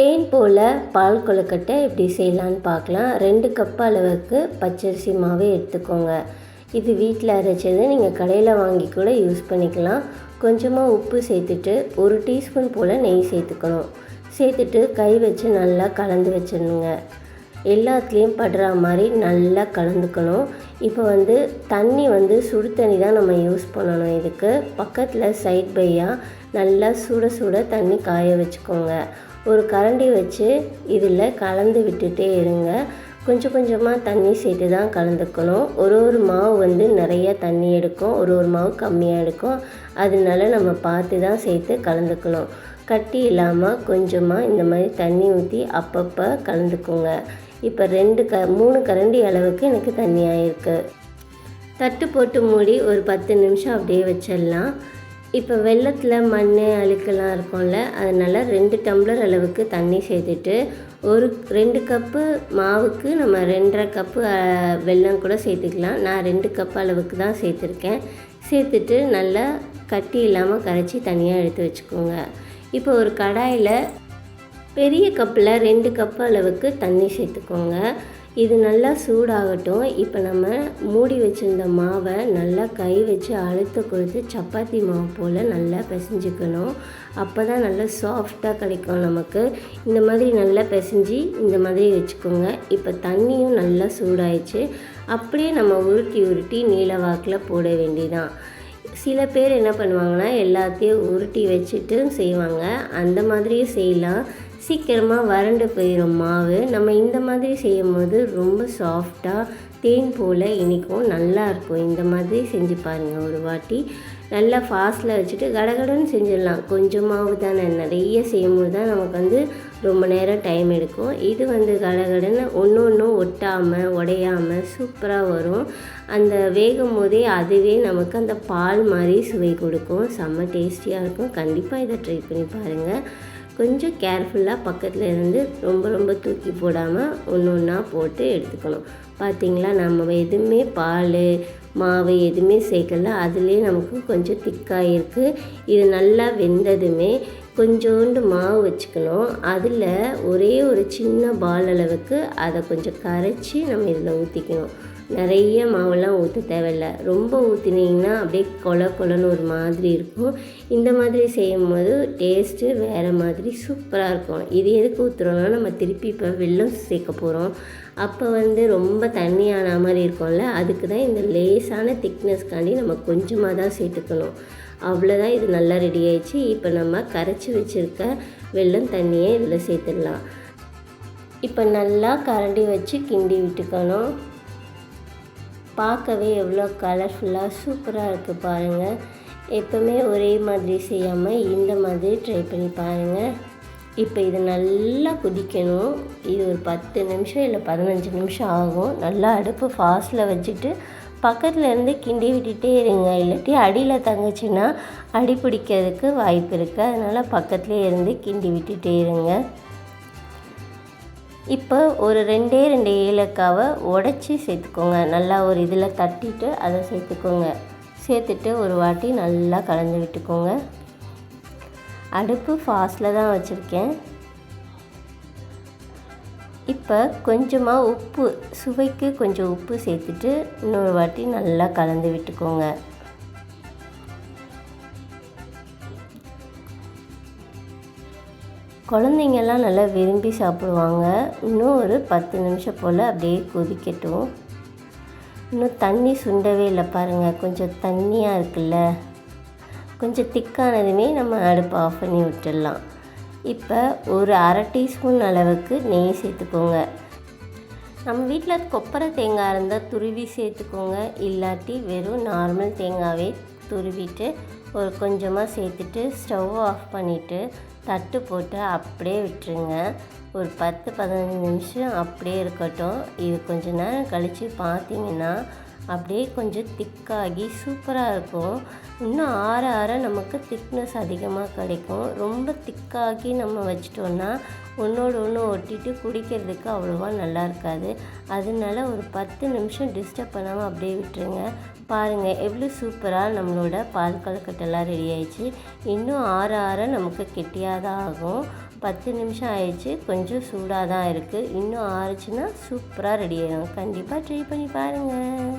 தேன் போல் பால் கொழுக்கட்டை எப்படி செய்யலான்னு பார்க்கலாம். ரெண்டு கப் அளவுக்கு பச்சரிசி மாவு எடுத்துக்கோங்க. இது வீட்டில் அரைச்சது நீங்கள் கடையில் வாங்கி கூட யூஸ் பண்ணிக்கலாம். கொஞ்சமாக உப்பு சேர்த்துட்டு ஒரு டீஸ்பூன் போல் நெய் சேர்த்துக்கணும். சேர்த்துட்டு கை வச்சு நல்லா கலந்து வச்சிடணுங்க எல்லாத்துலேயும் படுற மாதிரி நல்லா கலந்துக்கணும். இப்போ வந்து தண்ணி வந்து சுடு தண்ணி தான் நம்ம யூஸ் பண்ணணும். இதுக்கு பக்கத்தில் சைட் பையாக நல்லா சுட சுட தண்ணி காய வச்சுக்கோங்க. ஒரு கரண்டி வச்சு இதில் கலந்து விட்டுட்டே இருங்க. கொஞ்சம் கொஞ்சமாக தண்ணி சேர்த்து தான் கலந்துக்கணும். ஒரு ஒரு மாவு வந்து நிறைய தண்ணி எடுக்கும். ஒரு ஒரு மாவு கம்மியாக எடுக்கும். அதனால நம்ம பார்த்து தான் சேர்த்து கலந்துக்கணும். கட்டி இல்லாமல் கொஞ்சமாக இந்த மாதிரி தண்ணி ஊற்றி அப்பப்போ கலந்துக்கோங்க. இப்போ ரெண்டு க மூணு கரண்டி அளவுக்கு எனக்கு தண்ணி ஆயிருக்கு. தட்டு போட்டு மூடி ஒரு பத்து நிமிஷம் அப்படியே வச்சிடலாம். இப்போ வெள்ளத்தில் மண் அழுக்கெல்லாம் இருக்கும்ல அதனால் ரெண்டு டம்ளர் அளவுக்கு தண்ணி சேர்த்துட்டு ஒரு ரெண்டு கப்பு மாவுக்கு நம்ம ரெண்டரை கப்பு வெல்லம் கூட சேர்த்துக்கலாம். நான் ரெண்டு கப் அளவுக்கு தான் சேர்த்துருக்கேன். சேர்த்துட்டு நல்லா கட்டி இல்லாமல் கரைச்சி தனியாக எடுத்து வச்சுக்கோங்க. இப்போ ஒரு கடாயில் பெரிய கப்பில் ரெண்டு கப் அளவுக்கு தண்ணி சேர்த்துக்கோங்க. இது நல்லா சூடாகட்டும். இப்போ நம்ம மூடி வச்சுருந்த மாவை நல்லா கை வச்சு அழுத்த கொடுத்து சப்பாத்தி மாவு போல் நல்லா பிசைஞ்சுக்கணும். அப்போ தான் நல்லா சாஃப்டாக கிடைக்கும் நமக்கு. இந்த மாதிரி நல்லா பிசைஞ்சு இந்த மாதிரி வச்சுக்கோங்க. இப்போ தண்ணியும் நல்லா சூடாயிடுச்சு. அப்படியே நம்ம உருட்டி உருட்டி நீல வாக்கில் போட வேண்டிதான் சில பேர் என்ன பண்ணுவாங்கன்னா எல்லாத்தையும் உருட்டி வச்சுட்டு செய்வாங்க. அந்த மாதிரியும் செய்யலாம். சீக்கிரமாக வறண்டு போயிடும் மாவு. நம்ம இந்த மாதிரி செய்யும்போது ரொம்ப சாஃப்டாக தேன் போல் இனிக்கும். நல்லாயிருக்கும் இந்த மாதிரி செஞ்சு பாருங்கள் ஒரு வாட்டி. நல்லா ஃபாஸ்ட்டில் வச்சுட்டு கடகடன்னு செஞ்சிடலாம். கொஞ்சம் மாவு தானே. நிறைய செய்யும்போது தான் நமக்கு வந்து ரொம்ப நேரம் டைம் எடுக்கும். இது வந்து கடகடன்னு ஒன்று ஒன்றும் ஒட்டாமல் உடையாமல் சூப்பராக வரும். அந்த வேகும் போதே அதுவே நமக்கு அந்த பால் மாதிரி சுவை கொடுக்கும். செம்ம டேஸ்டியாக இருக்கும். கண்டிப்பாக இதை ட்ரை பண்ணி பாருங்கள் கொஞ்சம் கேர்ஃபுல்லாக பக்கத்தில் இருந்து ரொம்ப ரொம்ப தூக்கி போடாமல் ஒன்று ஒன்றா போட்டு எடுத்துக்கணும். பார்த்தீங்களா நம்ம எதுவுமே பால் மாவு எதுவுமே சேர்க்கல. அதுலேயே நமக்கு கொஞ்சம் திக்காக இருக்குது இது நல்லா வெந்ததுமே கொஞ்சோண்டு மாவு வச்சுக்கணும். அதில் ஒரே ஒரு சின்ன பால் அளவுக்கு அதை கொஞ்சம் கரைச்சி நம்ம இதில் ஊற்றிக்கணும் நிறைய மாவெல்லாம் ஊற்ற தேவையில்ல. ரொம்ப ஊற்றினீங்கன்னா அப்படியே கொல கொலன்னு ஒரு மாதிரி இருக்கும். இந்த மாதிரி செய்யும்போது டேஸ்ட்டு வேறு மாதிரி சூப்பராக இருக்கும். இது எதுக்கு ஊற்றுறோன்னா நம்ம திருப்பி இப்போ வெல்லம் சேர்க்க போகிறோம் அப்போ வந்து ரொம்ப தண்ணியான மாதிரி இருக்கும்ல அதுக்கு தான் இந்த லேசான திக்னஸ்க்காண்டி நம்ம கொஞ்சமாக தான் சேர்த்துக்கணும். அவ்வளோதான் இது நல்லா ரெடி ஆயிடுச்சு. இப்போ நம்ம கரைச்சி வச்சுருக்க வெள்ளம் தண்ணியை இதில் சேர்த்துடலாம். இப்போ நல்லா கரண்டி வச்சு கிண்டி விட்டுக்கணும். பார்க்கவே எவ்வளோ கலர்ஃபுல்லாக சூப்பராக இருக்குது பாருங்கள் எப்போவுமே ஒரே மாதிரி செய்யாமல் இந்த மாதிரி ட்ரை பண்ணி பாருங்கள் இப்போ இது நல்லா கொதிக்கணும். இது ஒரு பத்து நிமிஷம் இல்லை பதினஞ்சு நிமிஷம் ஆகும். நல்லா அடுப்பு ஃபாஸ்ட்டில் வச்சுட்டு பக்கத்தில் இருந்து கிண்டி விட்டுட்டே இருங்க. இல்லாட்டி அடியில் தங்கச்சின்னா அடி பிடிக்கிறதுக்கு வாய்ப்பு இருக்குது அதனால் பக்கத்துலேயே இருந்து கிண்டி விட்டுட்டே இருங்க. இப்போ ஒரு ரெண்டே ரெண்டு ஏலக்காவை உடச்சி சேர்த்துக்கோங்க. நல்லா ஒரு இதில் தட்டிட்டு அதை சேர்த்துக்கோங்க. சேர்த்துட்டு ஒரு வாட்டி நல்லா கலந்து விட்டுக்கோங்க. அடுப்பு ஃபாஸ்ட்டில் தான் வச்சுருக்கேன். இப்போ கொஞ்சமாக உப்பு சுவைக்கு கொஞ்சம் உப்பு சேர்த்துட்டு இன்னொரு வாட்டி நல்லா கலந்து விட்டுக்கோங்க. குழந்தைங்கெல்லாம் நல்லா விரும்பி சாப்பிடுவாங்க. இன்னும் ஒரு பத்து நிமிஷம் போல் அப்படியே கொதிக்கட்டும். இன்னும் தண்ணி சுண்டவே இல்லை பாருங்கள் கொஞ்சம் தண்ணியாக இருக்குல்ல. கொஞ்சம் திக்கானதுமே நம்ம அடுப்பை ஆஃப் பண்ணி விட்டுடலாம். இப்போ ஒரு அரை டீஸ்பூன் அளவுக்கு நெய் சேர்த்துக்கோங்க. நம்ம வீட்டில் கொப்பரை தேங்காய் இருந்தால் துருவி சேர்த்துக்கோங்க. இல்லாட்டி வெறும் நார்மல் தேங்காவே துருவிட்டு ஒரு கொஞ்சமாக சேர்த்துட்டு ஸ்டவ் ஆஃப் பண்ணிவிட்டு தட்டு போட்டு அப்படியே விட்டுருங்க. ஒரு பத்து பதினஞ்சு நிமிஷம் அப்படியே இருக்கட்டும். இது கொஞ்ச நேரம் கழித்து பார்த்தீங்கன்னா அப்படியே கொஞ்சம் திக்காகி சூப்பராக இருக்கும். இன்னும் ஆற ஆற நமக்கு திக்னஸ் அதிகமாக கிடைக்கும். ரொம்ப திக்காகி நம்ம வச்சிட்டோன்னா ஒன்றோடு ஒன்று ஒட்டிட்டு குடிக்கிறதுக்கு அவ்வளோவா நல்லா இருக்காது. அதனால ஒரு பத்து நிமிஷம் டிஸ்டர்ப் பண்ணாமல் அப்படியே விட்டுருங்க. பாருங்கள் எவ்வளோ சூப்பராக நம்மளோட பால் கலக்கட்டெல்லாம் ரெடி ஆயிடுச்சு. இன்னும் ஆற ஆற நமக்கு கெட்டியாக தான் ஆகும். பத்து நிமிஷம் ஆயிடுச்சு. கொஞ்சம் சூடாக தான் இருக்குது இன்னும் ஆறுச்சுன்னா சூப்பராக ரெடி ஆகிடும் கண்டிப்பாக ட்ரை பண்ணி பாருங்கள்